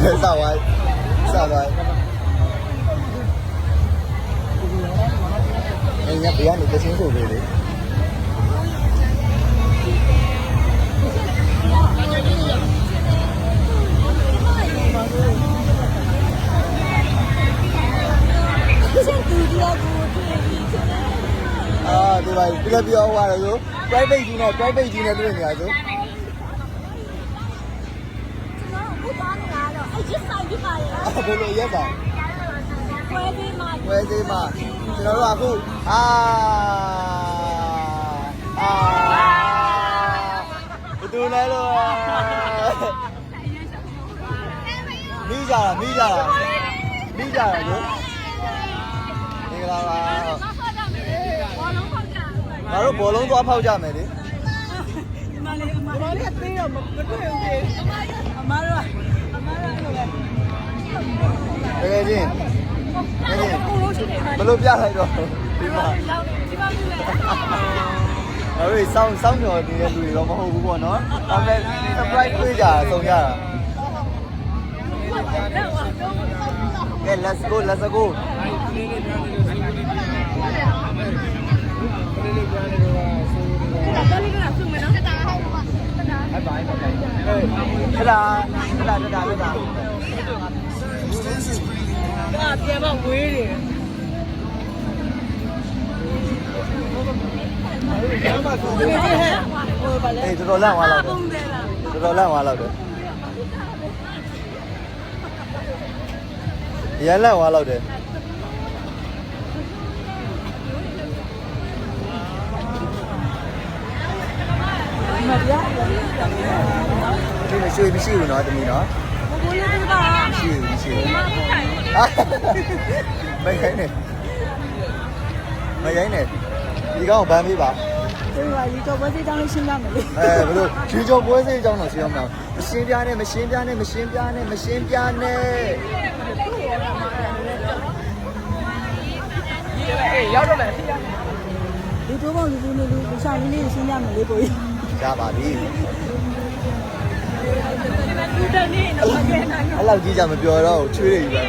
စဝိုင်းစဝိုင်းအင်းကဘယ်ကနေတချင်းဆိုပေးလေအာဒီပါပြပြပြောသွားတယ်ဆို private ကြီးနဲ့ private ကြီးနဲ့တွေ့နေရဆို သွားနေတာတော့အဲ့ဒီဆိုင်ကြီးပါရဲ့ဘယ်လိုရက်ပါဝဲသေးမှာဝဲသေးမှာကျွန်တော်တို့အခုအာအာဘယ်သူလဲလို့မိကြတာမိကြတာမိကြတာကိုမင်္ဂလာပါငါတို့ဘောလုံးသွားဖောက်ကြမယ်လေအမလေးအမလေးအသေးတော့မတွေ့ဘူးလေအမတို့အမတို့ တကယ်ချင်းတကယ်ချင်းဘယ်လိုပြလိုက်တော့ဒီမှာအဲ့ဒီစောင်းစောင်းမျောနေတဲ့လူတွေတော့မဟုတ်ဘူးပေါ့နော်ဒါပေမဲ့ surprise တွေ့ကြတာဆုံးကြတာကဲ let's go let's go တဒါတဒါတဒါ ကပြန်မဝေးတယ်ဒီနေ့ဟဲ့ဟိုဘာလဲအေးတော်တော်လန့်သွားလောက်တယ်တော်တော်လန့်သွားလောက်တယ်ရန်လန့်သွားလောက်တယ်မပြားဒီမရွှေမရှိဘူးเนาะတမီးเนาะဘိုးဘိုးလေးကမရှိဘူးမရှိဘူး မရိုင်းနဲ့မရိုင်းနဲ့ဒီကောင်ဘန်းပေးပါကျွန်တော်ရေကြောပွဲစေးကြောင်းလေးရှင်းပြမယ်လေအဲဘယ်လိုရေကြောပွဲစေးကြောင်းတော့ရှင်းအောင်မလားမရှင်းပြနဲ့မရှင်းပြနဲ့မရှင်းပြနဲ့မရှင်းပြနဲ့အေးရောက်တော့မယ်ဒီတော့ဘောလူလူလူလူရှာလေးလေးရှင်းပြမယ်လေကိုကြီးရပါပြီအဲ့လောက်ကြီးကြမပြောတော့ချွေးရည်ပဲ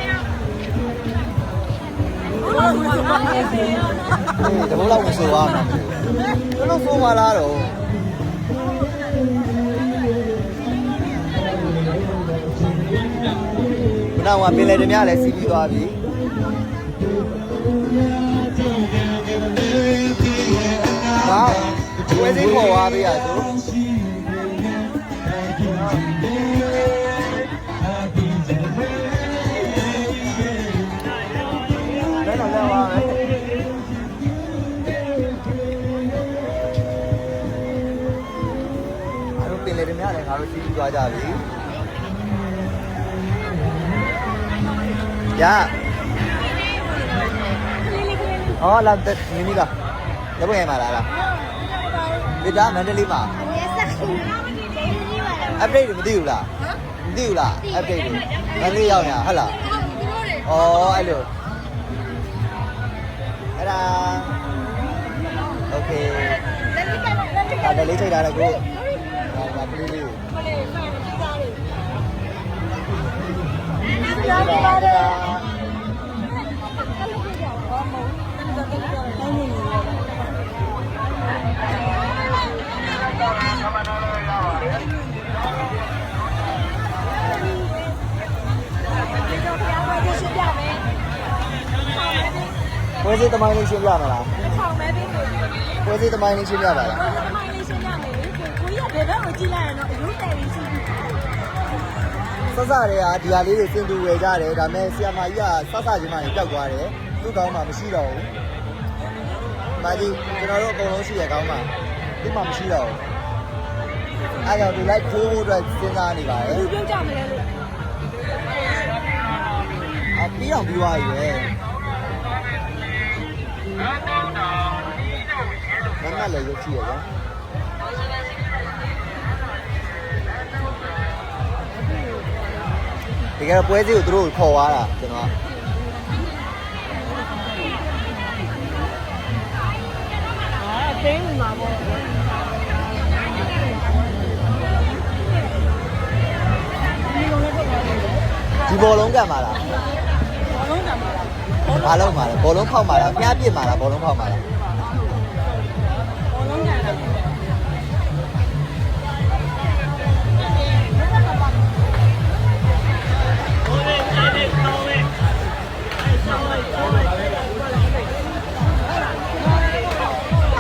တဘုတ်လောက်မဆိုပါဘူးဘယ်လိုဆိုမှလားတော့ဘယ်တော့မှပင်လေတမလည်းစီးပြီးသွားပြီဟာဝယ်စိခေါ်သွားပြီอ่ะဆို တော့လဲပါလဲအားလုံးပင်လေတမလည်းငါတို့စီးပြီးသွားကြပြီရဟောလာတက်မီနီလာလက်ပွင့်ရမှာလားလားဒီဒါမန္တလေးမှာ update တွေမသိဘူးလားမသိဘူးလား update တွေမန္တလေးရောက်နေတာဟုတ်လားဩအဲ့လို အဲ့ဒါ okay ဒါလည်းလေးချိန်ထားတယ်ကိုဒါ ပွဲစီသမိုင်းလေးရှင်းပြမလားပွဲစီသမိုင်းလေးရှင်းပြပါလားဆက်စတွေကဒီဟာလေးတွေစင်တူဝယ်ကြတယ်ဒါပေမဲ့ဆီယမာကြီးကဆက်စချင်းမှနေပျောက်သွားတယ်သူ့ကောင်းမှမရှိတော့ဘူး။မာကြီးကျွန်တော်တို့အကုန်လုံးရှိရကောင်းမှသူ့မှမရှိတော့ဘူး။အဲကြောင့်ဒီလိုက်ထိုးဖို့အတွက်စဉ်းစားနေပါတယ်။အပြီးတော့ပြီးသွားပြီပဲ။ မမလည်းရုပ်ကြည့်ရကွာ။ဒီကနေ့ပွဲစီကိုသူတို့ခေါ်သွားတာကျွန်တော်ကတင်းမှာပေါ့ဒီလိုလည်းတော့ပါတယ်ဒီဘောလုံးကတ်မှာလားဘောလုံးကံပါလား ဘာလုံးမှာလဲဘောလုံးဖောက်မှာလားဖျားပြစ်မှာလားဘောလုံးဖောက်မှာလားဘောလုံးကံလားတ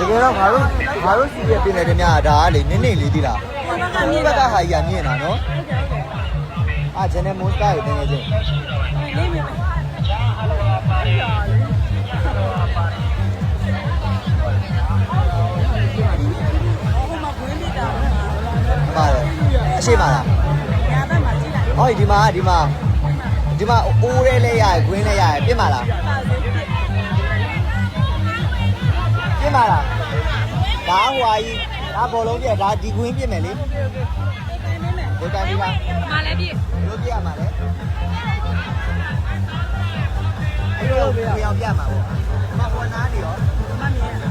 ကယ်တော့ငါတို့ငါတို့စီးပြပြင်နေတယ်များဒါကလေနင်းနေလေးတိလားဘောလုံးကဒီမြင်ဘတာက်ကဟာကြီးကမြင်တာနော်အာဂျန်နယ်မွန်စတာကိုတင်နေချင်းလေးမြင်မယ် အရှိပါလားညာဘက်မှာကြည့်လိုက်ဟောဒီမှာဒီမှာဒီမှာအိုးရဲလဲရတယ်ဂွင်းလဲရတယ်ပြင်ပါလားပြင်ပါလားဒါဟွာကြီးဒါဘောလုံးပြဒါဒီဂွင်းပြင်မယ်လေဒီတိုင်းပြပါမလည်းပြလို့ပြရမှာလေအဲ့လိုပြအောင်ပြမှာပေါ့မဟောနာနေရောမမြင်ရ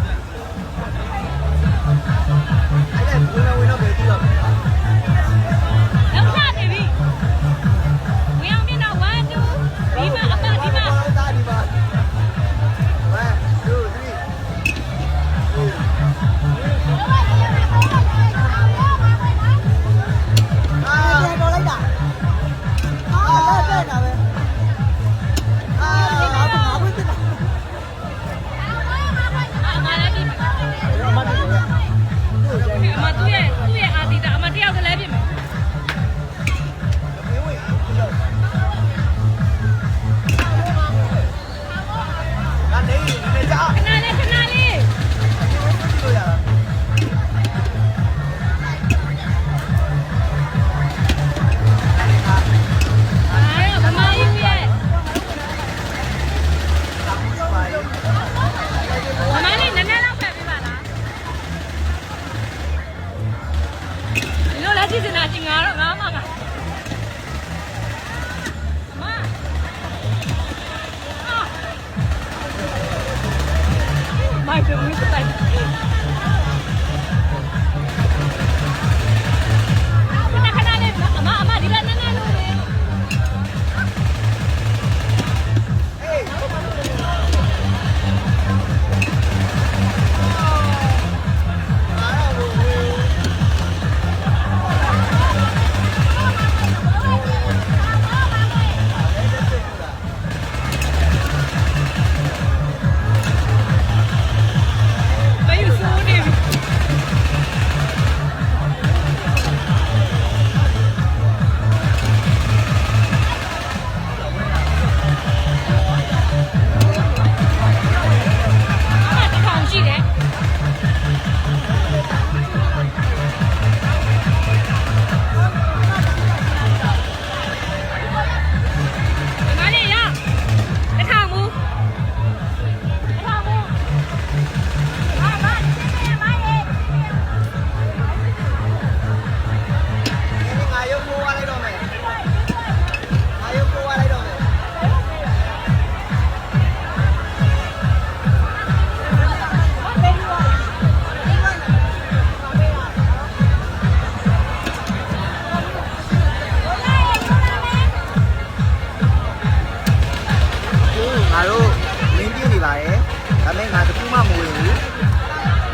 ငါတို့မင်းပြည့်နေပါတယ်ဒါပေမဲ့ငါတခုမှမဝင်ဘူး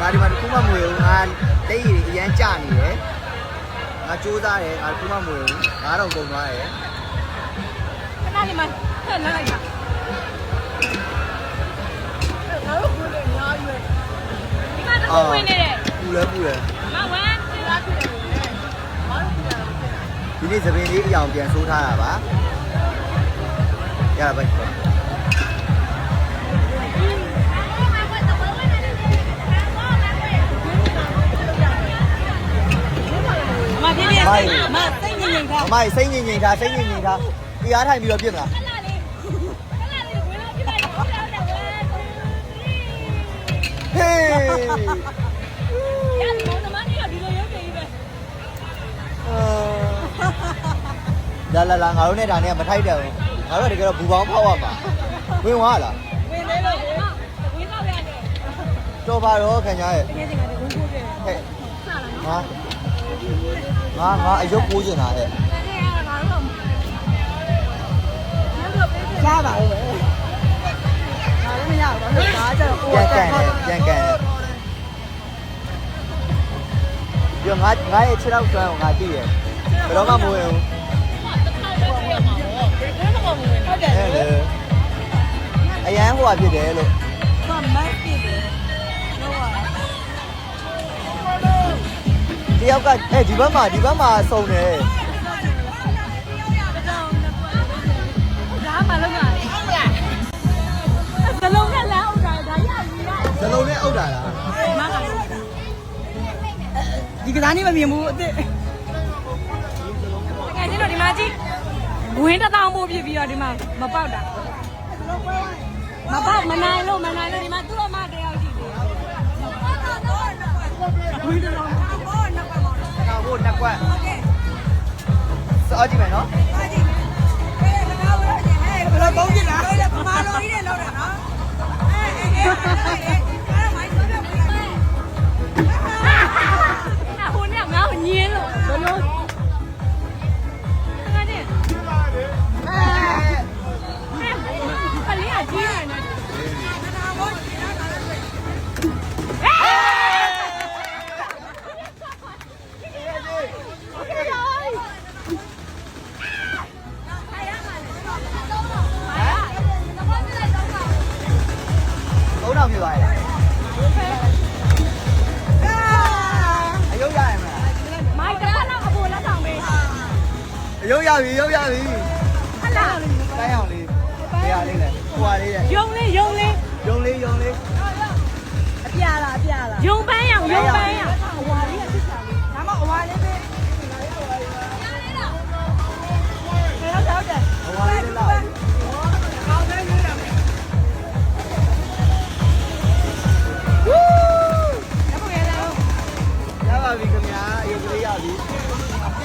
ငါဒီမှာတခုမှမဝင်ဘူးငါလက်ရည်တွေအရန်ကျနေတယ်ငါကြိုးစားတယ်ငါတခုမှမဝင်ဘူးငါတော့ကုန်သွားတယ်ခဏလေးမဖက်လမ်းလိုက်ပါငါတို့ကိုယ်တွေအများကြီးပဲဒီမှာတခုဝင်နေတယ်ပူလဲပူလဲမဝမ်းဒီလားပူတယ်မအားဘူးလားဒီနေ့သပင်လေးအအောင်ပြန်ဆိုးထားတာပါရပါပြီ ပြင်းပြင်းမစိတ်ငြိမ်ငြိမ်ထားအမစိတ်ငြိမ်ငြိမ်ထားစိတ်ငြိမ်ငြိမ်ထားတရားထိုင်ပြီးတော့ပြစ်မလားဟေးလာလာလာငါတို့နဲ့ဒါနဲ့မထိုက်တယ်ဘူးငါတို့ကတကယ်တော့ဘူပေါင်းဖောက်ရမှာဝင်သွားလားဝင်နေလို့လေတော်ပါတော့ခင်ဗျားရဲ့ငယ်ငယ်ကဝင်ကိုတယ်ဟဲ့ငါ ငါငါအယုတ်ကိုးကျင်တာတဲ့ရပါဦးပဲ။ဒါလည်းမရဘူး။ဒါကြတော့ကိုယ်ကပြန်ကန်တယ်။ပြန်ကန်တယ်။ပြောငါငါရဲ့ခြေတော့ကျွမ်းကိုငါသိတယ်။ဘယ်တော့မှမဝင်ဘူး။အရန်ဟိုဟာဖြစ်တယ်လို့ ယောက်ကအဲဒီဘက်မှာဒီဘက်မှာစုံတယ်ဒါမှလုံးလာတယ်ဇလုံးနဲ့လမ်းဥတာဒါရပြီရဇလုံးနဲ့အုပ်တာလားမကဒီကစားနေမမြင်ဘူးအစ်ငယ်ချင်းတို့ဒီမှာကြည့်ဝင်းတစ်တောင်ပို့ပြပြီးတော့ဒီမှာမပေါက်တာမပေါက်မနိုင်လို့မနိုင်လို့ဒီမှာသူ့အမတယောက်ရှိတယ် ဝင်းတစ်တောင်ပို့ဘောနှစ်ပတ်ပါငါဘို့နှစ်ကွက်စောကြည့်မယ်နော်ဘယ်လိုပုံးပြလားဘယ်လိုပမာလို့ကြီးတယ်လောက်တာနော်အဲအဲအဲ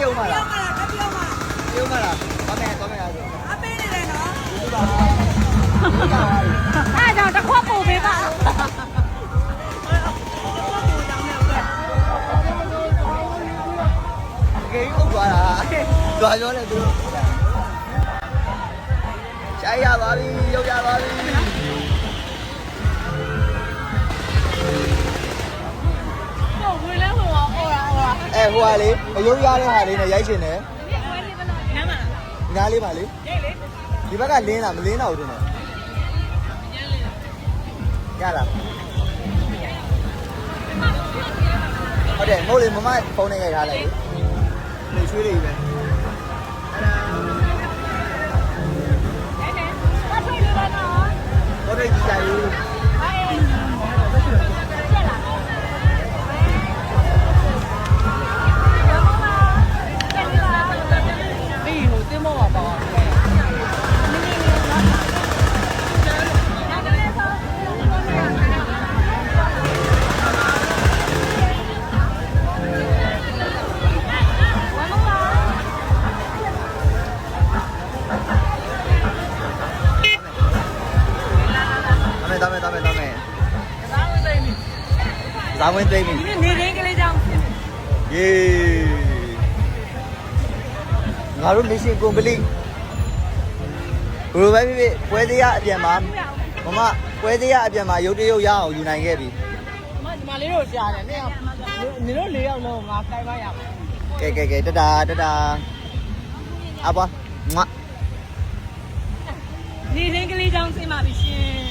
ပြုံးပါပြောလားင်းလာပြောင်းလာပြုံးပါလားဘာမဲ့တော့မဲ့ရဆိုအပေးနေတယ်နော်ဒီပါဒီပါအဲ့တော့တစ်ခွက်ပို့ပေးပါဂိမ်းဥပ်သွားတာတွာပြောတ အဲဟိုဟာလေးအယုတ်ရတဲ့ဟာလေးနဲ့ရိုက်ချင်တယ်နားမညားလေးပါလေရေးလေဒီဘက်ကလင်းတာမလင်းတော့ဘူးတင်တယ်ရလားဟုတ်တယ်မို့လေမမဖုန်းနဲ့ရိုက်ထားလိုက်လေရွှေလေးပဲအဲ့ဒါဘာထွက်လို့လဲနော်တော့ထိတ်ကြည့်ကြယူ ဝင်သိမ့်ပြီဒီနေ့နေရင်းကလေးကြောင့်ယေငါတို့ mission complete ဘယ်လိုပဲဖြစ်ဖြစ်ပွဲသေးရအပြန်မှာမမပွဲသေးရအပြန်မှာရုပ်တရုပ်ရအောင်ယူနိုင်ခဲ့ပြီမဒီမလေးတို့ရှားတယ်နင်နင်တို့၄ယောက်လုံးငါကိုင်းပါရမယ်ကဲကဲကဲတတာတတာအပွားမွတ်နေရင်းကလေးကြောင့်ဆင်းပါပြီရှင်